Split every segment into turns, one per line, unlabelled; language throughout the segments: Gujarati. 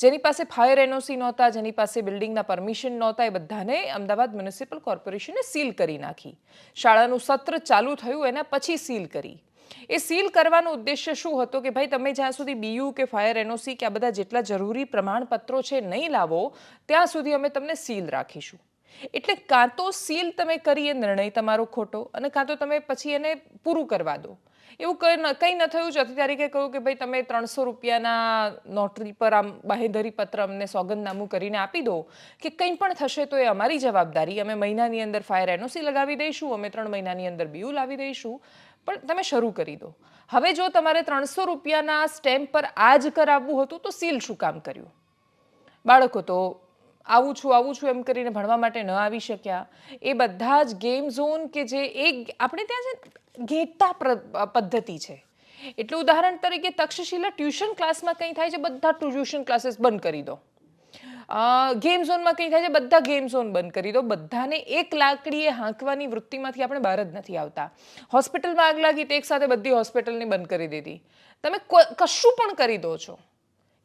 જેની પાસે ફાયર એનઓસી નહોતા, જેની પાસે બિલ્ડિંગના પરમિશન નહોતા, એ બધાને અમદાવાદ મ્યુનિસિપલ કોર્પોરેશને સીલ કરી નાખી. શાળાનું સત્ર ચાલુ થયું, એના પછી સીલ કરી. એ સીલ કરવાનો ઉદ્દેશ્ય શું હતો કે ભાઈ, તમે જ્યાં સુધી બીયુ કે ફાયર એનઓસી કે આ બધા જેટલા જરૂરી પ્રમાણપત્રો છે નહીં લાવો, ત્યાં સુધી અમે તમને સીલ રાખીશું. એટલે કાં તો સીલ તમે કરી એ નિર્ણય તમારો ખોટો અને કાં તો તમે પછી એને પૂરું કરવા દો. એવું કંઈ ન થયું ચોથી તારીખે કહ્યું કે ભાઈ, તમે ત્રણસો રૂપિયાના નોટરી પર આમ બાહેધરી પત્ર અમને સોગંદનામું કરીને આપી દો. કે કંઈ પણ થશે તો એ અમારી જવાબદારી. અમે મહિનાની અંદર ફાયર એનઓસી લગાવી દઈશું, અમે ત્રણ મહિનાની અંદર બીયુ લાવી દઈશું. પણ તમે શરૂ કરી દો. હવે જો તમારે ત્રણસો રૂપિયાના સ્ટેમ્પ પર આ જ કરાવવું હતું તો સીલ શું કામ કર્યું? બાળકો, તો આવું છું આવું છું એમ કરીને ભણવા માટે ન આવી શક્યા. એ બધા જ ગેમ ઝોન કે જે એક, આપણે ત્યાં છે ઘેટા પદ્ધતિ છે. એટલે ઉદાહરણ તરીકે તક્ષશિલા ટ્યુશન ક્લાસમાં કંઈ થાય છે, બધા ટ્યુશન ક્લાસીસ બંધ કરી દો. ગેમ ઝોનમાં કંઈ થાય છે, બધા ગેમ ઝોન બંધ કરી દો. બધાને એક લાકડીએ હાંકવાની વૃત્તિમાંથી આપણે બહાર જ નથી આવતા. હોસ્પિટલમાં આગ લાગી તો એકસાથે બધી હોસ્પિટલને બંધ કરી દીધી. તમે કશું પણ કરી દો છો.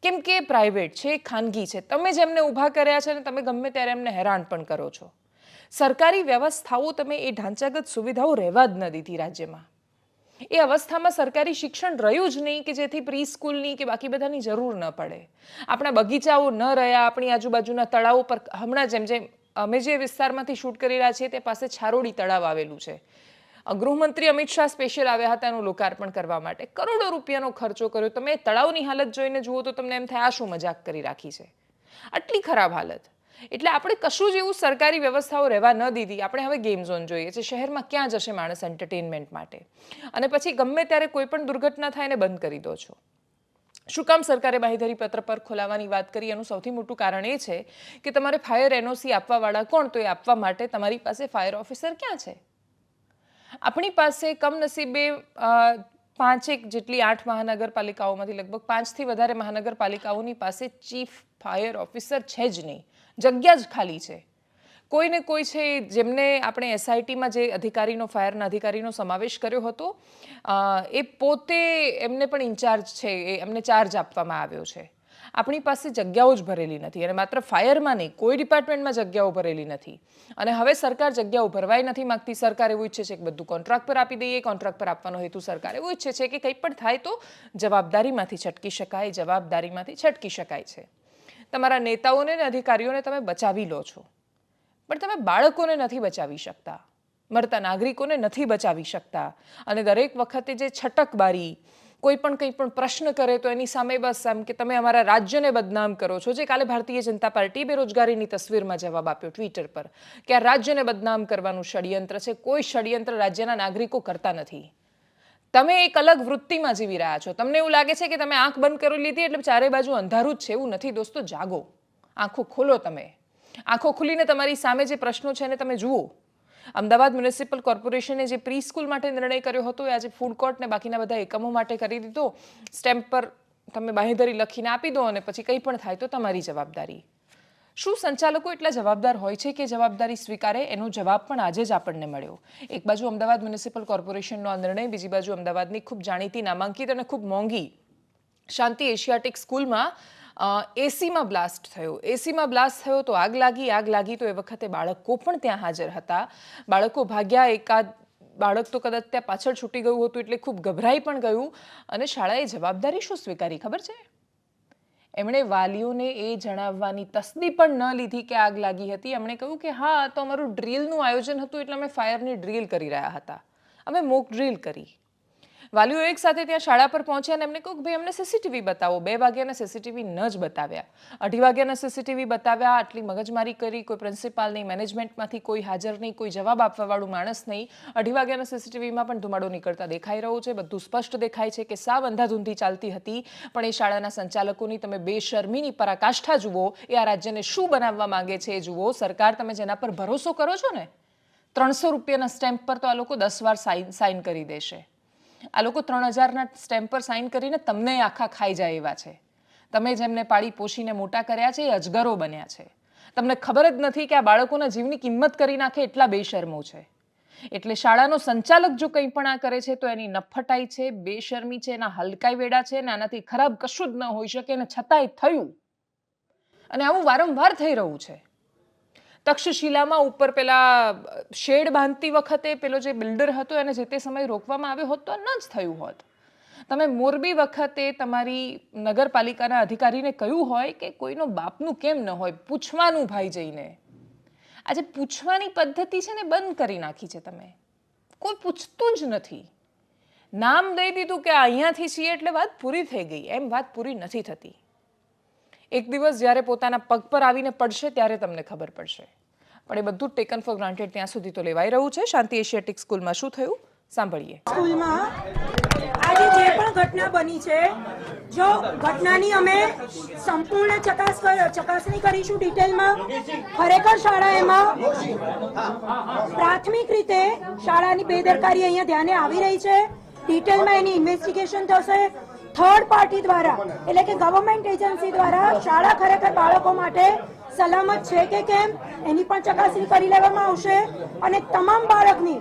કેમ કે પ્રાઇવેટ છે ખાનગી છે. તમે જેમને ઊભા કર્યા છે ને તમે ગમે ત્યારે એમને હેરાન પણ કરો છો. સરકારી વ્યવસ્થાઓ તમે એ ઢાંચાગત સુવિધાઓ રહેવા જ ન દીધી રાજ્યમાં. એ અવસ્થામાં સરકારી શિક્ષણ રહ્યું જ નહીં કે જેથી પ્રી સ્કૂલની કે બાકી બધાની જરૂર ન પડે. આપણા બગીચાઓ ન રહ્યા, આપણી આજુબાજુના તળાવો પર હમણાં જેમ જેમ અમે જે વિસ્તારમાંથી શૂટ કરી રહ્યા છીએ, તે પાસે છારોડી તળાવ આવેલું છે. ગૃહમંત્રી અમિત શાહ સ્પેશિયલ આવ્યા હતા એનું લોકાર્પણ કરવા માટે. કરોડો રૂપિયાનો ખર્ચો કર્યો. તમે તળાવની હાલત જોઈને જુઓ તો તમને એમ થાય, આ શું મજાક કરી રાખી છે? આટલી ખરાબ હાલત. એટલે આપણે કશું જ એવું સરકારી વ્યવસ્થાઓ રહેવા ન દીધી. આપણે હવે ગેમ ઝોન જોઈએ છે. શહેરમાં ક્યાં જશે માણસ એન્ટરટેનમેન્ટ માટે? અને પછી ગમે ત્યારે કોઈ પણ દુર્ઘટના થાય એને બંધ કરી દો છો. શું કામ સરકારે બાંહેધરી પત્ર પર ખોલાવવાની વાત કરી? એનું સૌથી મોટું કારણ એ છે કે તમારે ફાયર એનઓસી આપવાવાળા કોણ? તો એ આપવા માટે તમારી પાસે ફાયર ઓફિસર ક્યાં છે? આપણી પાસે કમનસીબે પાંચેક જેટલી આઠ મહાનગરપાલિકાઓમાંથી લગભગ પાંચથી વધારે મહાનગરપાલિકાઓની પાસે ચીફ ફાયર ઓફિસર છે જ નહીં. જગ્યા જ ખાલી છે. કોઈને કોઈ છે જેમને આપણે એસઆઈટીમાં જે અધિકારીનો, ફાયરના અધિકારીનો સમાવેશ કર્યો હતો એ પોતે એમને પણ ઇન્ચાર્જ છે એમને ચાર્જ આપવામાં આવ્યો છે. આપણી પાસે જગ્યાઓ જ ભરેલી નથી અને માત્ર ફાયરમાં નહીં, કોઈ ડિપાર્ટમેન્ટમાં જગ્યાઓ ભરેલી નથી. અને હવે સરકાર જગ્યાઓ ભરવાય નથી માગતી, સરકાર એવું ઈચ્છે છે કે બધું કોન્ટ્રાક્ટ પર આપી દઈએ કોન્ટ્રાક્ટ પર આપવાનો હેતુ સરકાર એવું ઈચ્છે છે કે કંઈ પણ થાય તો જવાબદારીમાંથી છટકી શકાય, જવાબદારીમાંથી છટકી શકાય છે. તમારા નેતાઓને અને અધિકારીઓને તમે બચાવી લો છો. પણ તમે બાળકોને નથી બચાવી શકતા. મરતા નાગરિકોને નથી બચાવી શકતા. અને દરેક વખતે જે છટકબારી કોઈ પણ કંઈ પણ પ્રશ્ન કરે તો એની સામે બસ એમ કે તમે અમારા રાજ્યને બદનામ કરો છો. જે કાલે ભારતીય જનતા પાર્ટી બેરોજગારીની તસવીરમાં જવાબ આપ્યો ટ્વિટર પર કે આ રાજ્યને બદનામ કરવાનું ષડયંત્ર છે. કોઈ ષડયંત્ર રાજ્યના નાગરિકો કરતા નથી. તમે એક અલગ વૃત્તિમાં જીવી રહ્યા છો. તમને એવું લાગે છે કે તમે આંખ બંધ કરી લીધી એટલે ચારે બાજુ અંધારું જ છે. એવું નથી દોસ્તો, જાગો. આંખો ખોલો તમે. આંખો ખુલીને તમારી સામે જે પ્રશ્નો છે એને તમે જુઓ. અમદાવાદ મ્યુનિસિપલ કોર્પોરેશને જે પ્રી સ્કૂલ માટે નિર્ણય કર્યો હતો, એ આજે ફૂડ કોર્ટ ને બાકીના બધા એકમો માટે કરી દીધો. સ્ટેમ્પ પર તમે બાંહેધરી લખીને આપી દો અને પછી કંઈ પણ થાય તો તમારી જવાબદારી. શું સંચાલકો એટલા જવાબદાર હોય છે કે જવાબદારી સ્વીકારે? એનો જવાબ પણ આજે જ આપણને મળ્યો. એક બાજુ અમદાવાદ મ્યુનિસિપલ કોર્પોરેશનનો આ નિર્ણય, બીજી બાજુ અમદાવાદની ખૂબ જાણીતી, નામાંકિત અને ખૂબ મોંઘી શાંતિ એશિયાટિક સ્કૂલમાં એસીમાં બ્લાસ્ટ થયો. એસીમાં બ્લાસ્ટ થયો તો આગ લાગી. આગ લાગી તો એ વખતે બાળકો પણ ત્યાં હાજર હતા. બાળકો ભાગ્યા એકાદ, બાળક તો કદાચ ત્યાં પાછળ છૂટી ગયું હતું એટલે ખૂબ ગભરાઈ પણ ગયું અને શાળાએ જવાબદારી શું સ્વીકારી, ખબર છે? એમણે વાલીઓને એ જણાવવાની તસ્દી પણ ન લીધી કે આગ લાગી હતી. એમણે કહ્યું કે હા તો અમારું ડ્રીલનું આયોજન હતું એટલે અમે ફાયરની ડ્રીલ કરી રહ્યા હતા. અમે મોક ડ્રીલ કરી. વાલીઓ એક સાથે ત્યાં શાળા પર પહોંચ્યા અને એમને કહ્યું ભાઈ, અમને સીસીટીવી બતાવો. બે વાગ્યાના સીસીટીવી ન જ બતાવ્યા. અઢી વાગ્યાના સીસીટીવી બતાવ્યા, આટલી મગજમારી કરી, કોઈ પ્રિન્સિપાલ નહીં મેનેજમેન્ટમાંથી કોઈ હાજર નહીં, કોઈ જવાબ આપવાવાળું માણસ નહીં. અઢી વાગ્યાના સીસીટીવીમાં પણ ધુમાડો નીકળતા દેખાઈ રહ્યો છે, બધું સ્પષ્ટ દેખાય છે કે સાવ અંધાધૂંધી ચાલતી હતી. પણ એ શાળાના સંચાલકોની તમે બેશરમીની પરાકાષ્ઠા જુઓ, એ આ રાજ્યને શું બનાવવા માંગે છે એ જુઓ. સરકાર તમે જેના પર ભરોસો કરો છો ને, ત્રણસો રૂપિયાના સ્ટેમ્પ પર તો આ લોકો દસ વાર સાઇન સાઇન કરી દેશે. આ લોકો ત્રણ હજારના સ્ટેમ્પ પર સાઇન કરીને તમને આખા ખાઈ જાય એવા છે. તમે જેમને પાળી પોષીને મોટા કર્યા છે, એ અજગરો બન્યા છે. તમને ખબર જ નથી કે આ બાળકોના જીવની કિંમત કરી નાખે એટલા બેશરમો છે. એટલે શાળાનો સંચાલક જો કંઈ પણ આ કરે છે, તો એની નફટાઈ છે, બેશરમી છે, એના હલકાઈ વેડા છે ને આનાથી ખરાબ કશું જ ન હોઈ શકે ને છતાંય થયું. અને આવું વારંવાર થઈ રહ્યું છે. તક્ષશિલામાં ઉપર પેલા શેડ બાંધતી વખતે પેલો જે બિલ્ડર હતો એને જે તે સમયે રોકવામાં આવ્યો હોત તો ન જ થયું હોત. તમે મોરબી વખતે તમારી નગરપાલિકાના અધિકારીને કહ્યું હોય કે કોઈનો બાપનું કેમ ન હોય, પૂછવાનું ભાઈ જઈને. આજે પૂછવાની પદ્ધતિ છે ને બંધ કરી નાખી છે તમે. કોઈ પૂછતું જ નથી. નામ દઈ દીધું કે અહીંયાથી છીએ એટલે વાત પૂરી થઈ ગઈ. એમ વાત પૂરી નથી થતી. એક દિવસ જ્યારે પોતાના પગ પર આવીને પડશે ત્યારે તમને ખબર પડશે. પણ એ બધું ટેકન ફોર ગ્રાન્ટેડ ત્યાં સુધી તો લેવાઈ રહ્યું છે. શાંતિ એશિયાટિક સ્કૂલમાં શું થયું? સાંભળીએ.
સ્કૂલમાં આજે જે પણ ઘટના બની છે, જો ઘટનાની અમે સંપૂર્ણ ચકાસ ચકાસણી કરીશું ડિટેલમાં. ખરેખર શાળા એમાં પ્રાથમિક રીતે શાળાની બેદરકારી અહીંયા ધ્યાને આવી રહી છે. ડિટેલમાં એની ઇન્વેસ્ટિગેશન થશે. થર્ડ પાર્ટી દ્વારા એટલે કે ગવર્મેન્ટ એજન્સી દ્વારા શાળા ખરેખર બાળકો માટે સલામત છે કે કેમ? એની પણ ચકાસણી કરી લેવામાં આવશે. અને તમામ બાળકની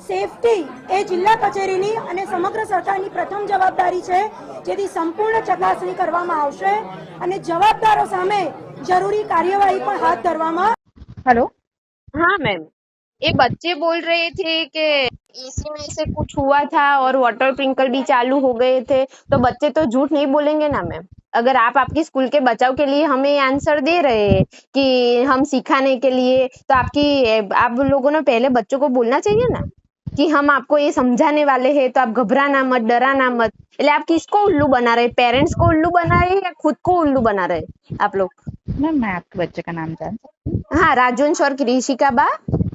સેફટી એ જિલ્લા કચેરીની અને સમગ્ર સરકારની પ્રથમ જવાબદારી છે જેથી સંપૂર્ણ ચકાસણી કરવામાં આવશે અને જવાબદારો સામે જરૂરી કાર્યવાહી પણ હાથ ધરવામાં
હેલો
હા મેમ ये बच्चे बोल रहे थे कि एसी में से कुछ हुआ था और वाटर स्प्रिंकल भी चालू हो गए थे तो बच्चे तो झूठ नहीं बोलेंगे ना मैम अगर आप आपकी स्कूल के बचाव के लिए हमें आंसर दे रहे हैं कि हम सिखाने के लिए तो आपकी आप लोगों ने पहले बच्चों को बोलना चाहिए ना कि हम आपको ये समझाने वाले हैं तो आप घबराना मत डराना मत એટલે आप किसको उल्लू बना रहे पेरेंट्स को उल्लू बना रहे हैं या खुद को उल्लू बना रहे आप लोग
मैम मैं आपके बच्चे का नाम जान सकती हूँ
राजवंश और कृषिका बा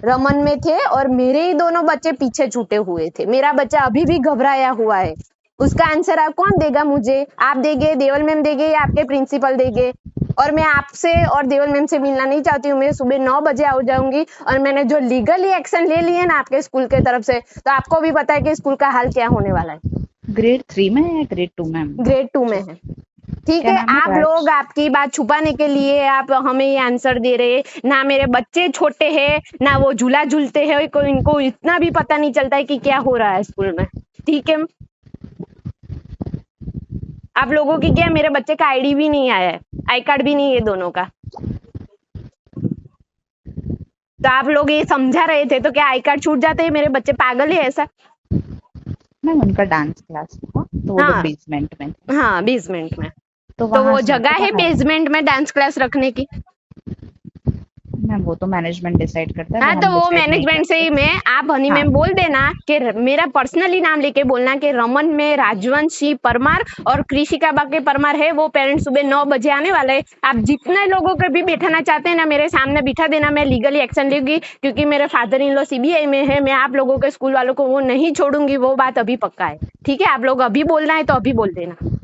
रमन में थे और मेरे ही दोनों बच्चे पीछे छूटे हुए थे। मेरा बच्चा अभी भी घबराया हुआ है। उसका आंसर आप कौन देगा मुझे? आप देंगे देवल मैम देंगे या आपके प्रिंसिपल देंगे? और मैं आपसे और देवल मैम से मिलना नहीं चाहती हूँ। मैं सुबह नौ बजे आ जाऊँगी और मैंने जो लीगली एक्शन ले लिए ना आपके स्कूल के तरफ़ से तो आपको भी पता है कि स्कूल का हाल क्या होने वाला है।
ग्रेड थ्री में है ग्रेड टू में
ग्रेड टू में है। ठीक है? आप लोग आपकी बात छुपाने के लिए आप हमें ये आंसर दे रहे हैं। ना मेरे बच्चे छोटे हैं ना वो झूला झूलते हैं इनको इतना भी पता नहीं चलता है कि क्या हो रहा है स्कूल में। ठीक है? आप लोगों की क्या मेरे बच्चे का आईडी भी नहीं आया है? आई कार्ड भी नहीं है दोनों का। तो आप लोग ये समझा रहे थे तो क्या आई कार्ड छूट जाते हैं? मेरे बच्चे पागल है ऐसा?
मैम उनका डांस क्लास था तो
हाँ।
बेसमेंट में
हाँ बेसमेंट में।
तो,
तो वो जगह है बेसमेंट में डांस क्लास रखने की?
मैम वो तो मैनेजमेंट डिसाइड करता है
हाँ तो वो मैनेजमेंट से ही मैं आप हनी
हाँ।
मैम बोल देना कि मेरा पर्सनली नाम लेके बोलना कि रमन में राजवंशी परमार और कृषिका बाके परमार है वो पेरेंट्स सुबह नौ बजे आने वाले हैं। आप जितने लोगों को भी बैठाना चाहते हैं ना मेरे सामने बिठा देना मैं लीगली एक्शन लूँगी क्योंकि मेरे फादर इन लो सीबीआई में है मैं आप लोगों के स्कूल वालों को वो नहीं छोड़ूँगी वो बात अभी पक्का है। ठीक है आप लोग अभी बोलना है तो अभी बोल देना।